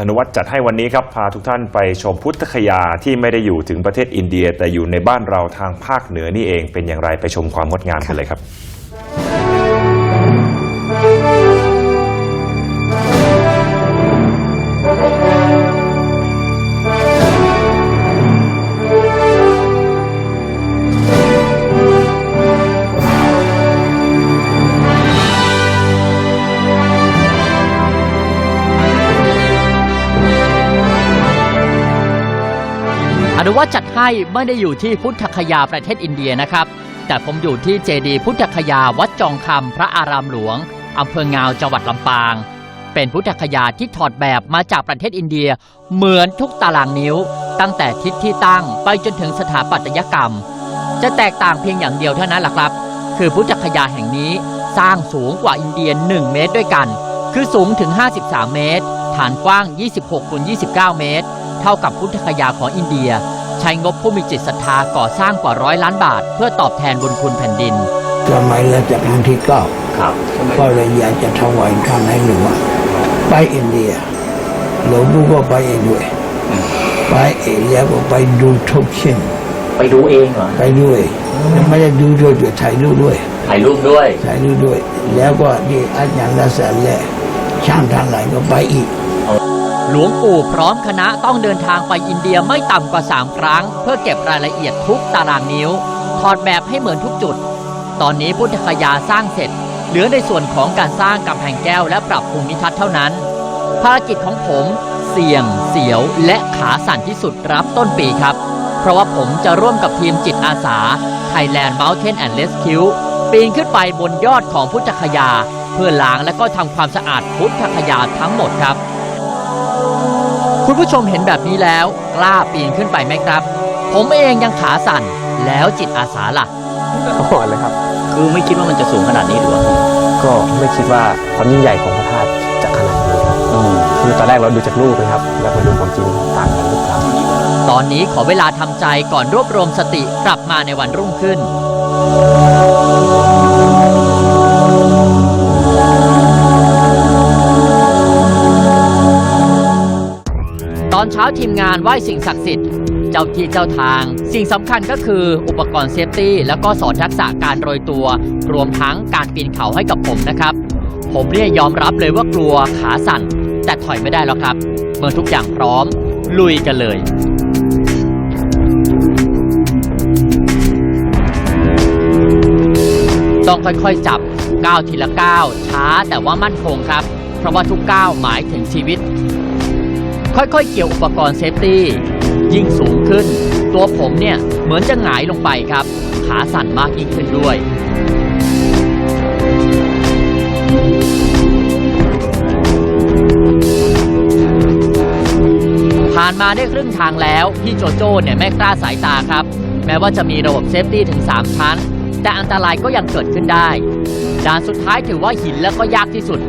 อนุวัตจัดให้วันนี้ครับ พาทุกท่านไปชมพุทธคยาที่ไม่ได้อยู่ถึงประเทศอินเดีย แต่อยู่ในบ้านเราทางภาคเหนือนี่เองเป็นอย่างไรไปชมความงดงามกันเลยครับ อนุวัตจัดให้ไม่ได้อยู่ที่พุทธคยาประเทศอินเดียนะครับ แต่ผมอยู่ที่เจดีพุทธคยาวัดจองคำพระอารามหลวงอำเภองาวจังหวัดลำปาง เป็นพุทธคยาที่ถอดแบบมาจากประเทศอินเดีย เหมือนทุกตารางนิ้ว ตั้งแต่ทิศที่ตั้งไปจนถึงสถาปัตยกรรม จะแตกต่างเพียงอย่างเดียวเท่านั้นแหละครับ คือพุทธคยาแห่งนี้สร้างสูงกว่าอินเดีย 1 เมตรด้วยกัน คือสูงถึง 53 เมตร ฐานกว้าง 26คูณ29 เมตร เท่ากับพุทธคยาของอินเดีย ใช้งบผู้มีจิตศรัทธาก่อสร้างกว่าร้อยล้านบาท เพื่อตอบแทนบุญคุณแผ่นดินสมัยรัชกาลที่เก้าครับก็เลยอยากจะถวายท่านให้หลวงไปอินเดียหลวงปู่ก็ไปเองด้วยไปเองแล้วก็ไปดูทุกชิ้นไปดูเองเหรอไปด้วยแล้วไม่ได้ดูด้วยด้วยถ่ายรูปด้วยถ่ายรูปด้วยถ่ายรูปด้วย แล้วก็นี่อาจารย์รัศนและช่างทางไหนก็ไปอีก หลวงปู่พร้อมคณะต้องเดินทางไปอินเดียไม่ต่ำกว่า 3 ครั้ง เพื่อเก็บรายละเอียดทุกตารางนิ้ว ถอดแบบให้เหมือนทุกจุด ตอนนี้พุทธคยาสร้างเสร็จ เหลือในส่วนของการสร้างกำแพงแก้วและปรับภูมิทัศน์เท่านั้น ภารกิจของผมเสี่ยง เสียว และขาสั่นที่สุดรับต้นปีครับ เพราะว่าผมจะร่วมกับทีมจิตอาสา Thailand Mountain and Rescue ปีนขึ้นไปบนยอดของพุทธคยา เพื่อล้างและก็ทำความสะอาดพุทธคยาทั้งหมดครับ คุณผู้ชมเห็นแบบนี้แล้ว กล้าปีนขึ้นไปไหมครับ ผมเองยังขาสั่นแล้วจิตอาสาล่ะ ก่อนเลยครับ คือไม่คิดว่ามันจะสูงขนาดนี้หรือว่าก็ไม่คิดว่าความยิ่งใหญ่ของพระธาตุจะขนาดนี้ครับคือตอนแรกเราดูจากรูปนะครับ แล้วมาดูของจริงต่างกันหรือเปล่าตอนนี้ขอเวลาทำใจก่อนรวบรวมสติกลับมาในวันรุ่งขึ้น อนเช้าทีมงานไหว้สิ่งศักดิ์สิทธิ์เจ้าที่เจ้าทาง สิ่งสำคัญก็คืออุปกรณ์เซฟตี้แล้วก็สอนทักษะการโรยตัว รวมทั้งการปีนเขาให้กับผมนะครับ ผมเนี่ยยอมรับเลยว่ากลัวขาสั่น แต่ถอยไม่ได้แล้วครับ เมื่อทุกอย่างพร้อม ลุยกันเลยต้องค่อยๆจับก้าวทีละก้าวช้าแต่ว่ามั่นคงครับ เพราะว่าทุกก้าวหมายถึงชีวิต ค่อยๆ เกี่ยวอุปกรณ์เซฟตี้ ยิ่งสูงขึ้น ตัวผมเนี่ยเหมือนจะหงายลงไปครับ ขาสั่นมากยิ่งขึ้นด้วย ผ่านมาได้ครึ่งทางแล้ว พี่โจโจ้เนี่ยไม่กล้าสายตาครับ แม้ว่าจะมีระบบเซฟตี้ถึง 3 ชั้น แต่อันตรายก็ยังเกิดขึ้นได้ ด่านสุดท้ายถือว่าหินและก็ยากที่สุด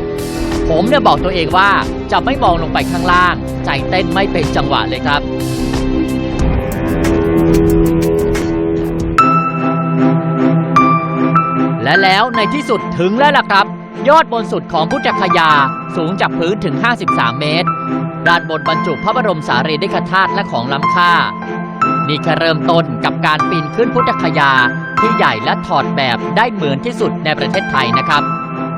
ผมเนี่ยบอกตัวเองว่า จะไม่มองลงไปข้างล่าง ใจเต้นไม่เป็นจังหวะเลยครับ และแล้วในที่สุดถึงแล้วล่ะครับ ยอดบนสุดของพุทธคยาสูงจากพื้นถึง 53 เมตร ด้านบนบรรจุพระบรมสารีริกธาตุและของล้ำค่า นี่แค่เริ่มต้นกับการปีนขึ้นพุทธคยาที่ใหญ่และถอดแบบได้เหมือนที่สุดในประเทศไทยนะครับ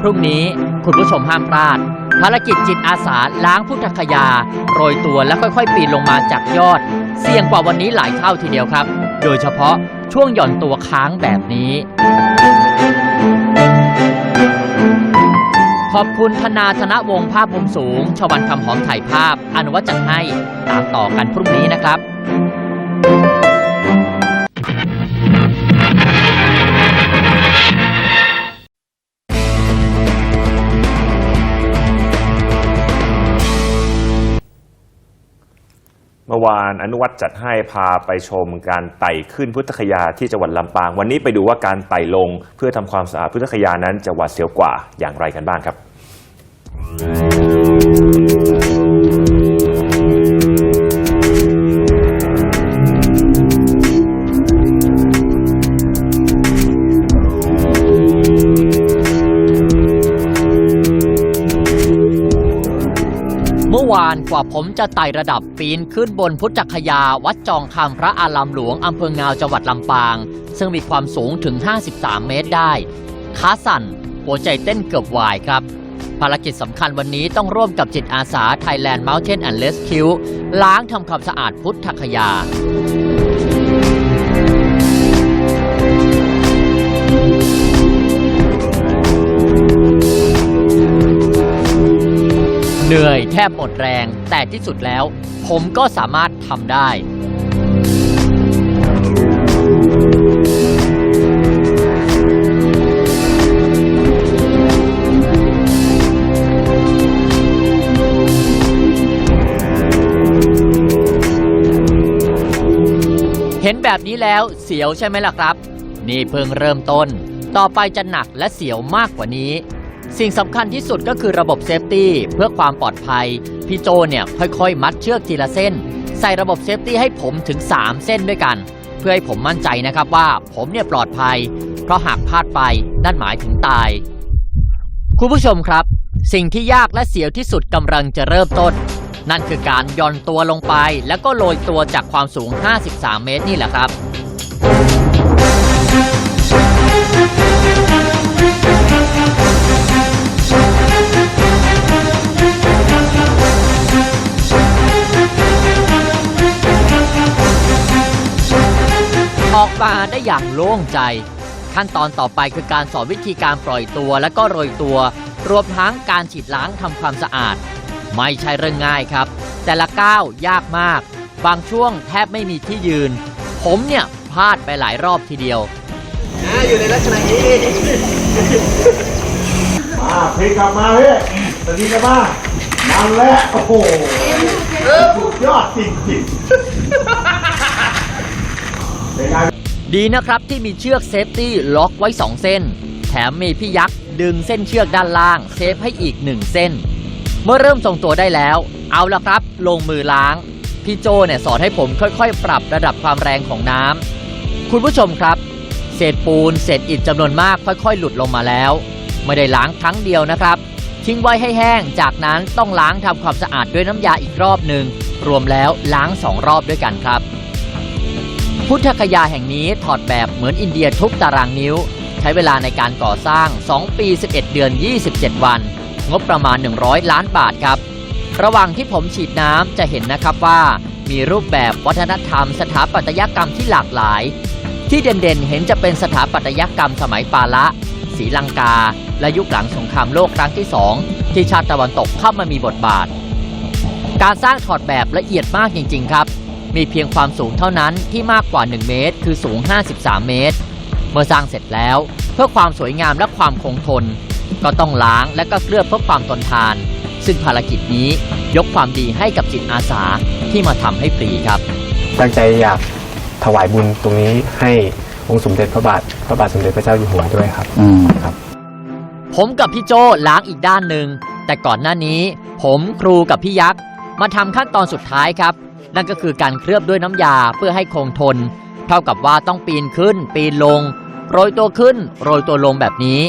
พรุ่งนี้คุณผู้ชมห้ามพลาด ภารกิจจิตอาสาล้างพุทธคยา โรยตัวและค่อยๆ ปีนลงมาจากยอด เสี่ยงกว่าวันนี้หลายเท่าทีเดียวครับ โดยเฉพาะช่วงหย่อนตัวค้างแบบนี้ ขอบคุณธนาธนวงภาพมุมสูง ชวันคำหอมถ่ายภาพ อนุวัตจัดให้ ตามต่อกันพรุ่งนี้นะครับ วานอนุวัตจัดให้พาไปชมการไต่ขึ้นพุทธคยาที่จังหวัดลำปาง วันนี้ไปดูว่าการไต่ลงเพื่อทำความสะอาดพุทธคยานั้นจะหวาดเสียวกว่าอย่างไรกันบ้างครับ วานกว่าผมจะไต่ระดับปีนขึ้นบนพุทธคยาวัดจองคำพระอารามหลวงอำเภองาวจังหวัดลำปาง ซึ่งมีความสูงถึง 53 เมตรได้ขาสั่น หัวใจเต้นเกือบวายครับ ภารกิจสำคัญวันนี้ต้องร่วมกับจิตอาสา Thailand Mountain and Rescue ล้างทำความสะอาดพุทธคยา เหนื่อยแทบหมดแรง แต่ที่สุดแล้ว ผมก็สามารถทำได้ เห็นแบบนี้แล้วเสียวใช่ไหมล่ะครับ นี่เพิ่งเริ่มต้น ต่อไปจะหนักและเสียวมากกว่านี้ สิ่งสำคัญที่สุดก็คือระบบเซฟตี้เพื่อความปลอดภัย พี่โจเนี่ยค่อยๆ มัดเชือกทีละเส้น ใส่ระบบเซฟตี้ให้ผมถึง 3 เส้นด้วยกัน เพื่อให้ผมมั่นใจนะครับว่าผมเนี่ยปลอดภัย เพราะหากพลาดไปนั่นหมายถึงตาย คุณผู้ชมครับ สิ่งที่ยากและเสียวที่สุดกำลังจะเริ่มต้น นั่นคือการย่อนตัวลงไป แล้วก็โรยตัวจากความสูง 53 เมตรนี่แหละครับ ออกมาได้อย่างโล่งใจ ขั้นตอนต่อไปคือการสอนวิธีการปล่อยตัวและก็โรยตัว รวมทั้งการฉีดล้างทำความสะอาด ไม่ใช่เรื่องง่ายครับ แต่ละก้าวยากมาก บางช่วงแทบไม่มีที่ยืน ผมเนี่ยพลาดไปหลายรอบทีเดียวมาพลิกกลับมาเฮ้ยตอนนี้กลับมามันแล้วโอ้โหสุดยอดจริงๆเป็นไง ดีนะครับที่มีเชือกเซฟตี้ล็อกไว้ 2 เส้น แถมมีพี่ยักษ์ดึงเส้นเชือกด้านล่างเซฟให้อีก 1 เส้น เมื่อเริ่มทรงตัวได้แล้ว เอาละครับ ลงมือล้าง พี่โจเนี่ยสอนให้ผมค่อยๆ ปรับระดับความแรงของน้ำคุณผู้ชมครับ เศษปูนเศษอิฐจำนวนมากค่อยๆ หลุดลงมาแล้ว ไม่ได้ล้างครั้งเดียวนะครับ ทิ้งไว้ให้แห้ง จากนั้นต้องล้างทำความสะอาดด้วยน้ำยาอีกรอบหนึ่งรวมแล้วล้างสองรอบด้วยกันครับ พุทธคยาแห่งนี้ถอดแบบเหมือนอินเดียทุกตารางนิ้ว ใช้เวลาในการก่อสร้าง 2 ปี 11 เดือน 27 วัน งบประมาณ 100 ล้านบาทครับ ระหว่างที่ผมฉีดน้ำจะเห็นนะครับว่า มีรูปแบบวัฒนธรรม สถาปัตยกรรมที่หลากหลาย ที่เด่นๆ เห็นจะเป็นสถาปัตยกรรมสมัยปาละศรีลังกา และยุคหลังสงครามโลกครั้งที่ 2 ที่ชาติตะวันตกเข้ามามีบทบาท การสร้างถอดแบบละเอียดมากจริง ๆ ครับ มีเพียงความสูงเท่านั้นที่มากกว่า 1 เมตร คือสูง 53 เมตร เมื่อสร้างเสร็จแล้ว เพื่อความสวยงามและความคงทน ก็ต้องล้างและก็เคลือบเพื่อความทนทาน ซึ่งภารกิจนี้ยกความดีให้กับจิตอาสาที่มาทำให้ฟรีครับ ตั้งใจอยากถวายบุญตรงนี้ให้องค์สมเด็จพระบาทพระบาทสมเด็จพระเจ้าอยู่หัวด้วยครับครับ ผมกับพี่โจล้างอีกด้านหนึ่ง แต่ก่อนหน้านี้ ผมครูกับพี่ยักษ์ มาทำขั้นตอนสุดท้ายครับ นั่นก็คือการเคลือบด้วยน้ำยาเพื่อให้คงทน เท่ากับว่าต้องปีนขึ้น ปีนลง โรยตัวขึ้น โรยตัวลงแบบนี้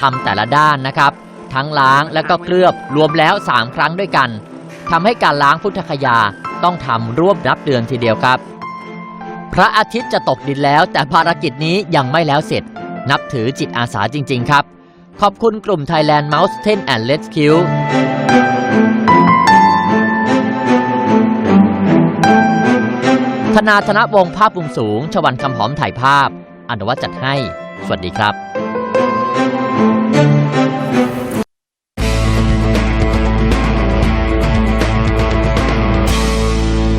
ทำแต่ละด้านนะครับ ทั้งล้างและก็เคลือบรวมแล้ว 3 ครั้งด้วยกันทำให้การล้างพุทธคยาต้องทำร่วมนับเดือนทีเดียวครับ พระอาทิตย์จะตกดินแล้วแต่ภารกิจนี้ยังไม่แล้วเสร็จ นับถือจิตอาสาจริง ๆ ครับ ขอบคุณกลุ่ม Thailand Mountain and Rescue นาธนวงศ์ภาพมุมสูง ชวันคำหอมถ่ายภาพ อนุวัตจัดให้ สวัสดีครับ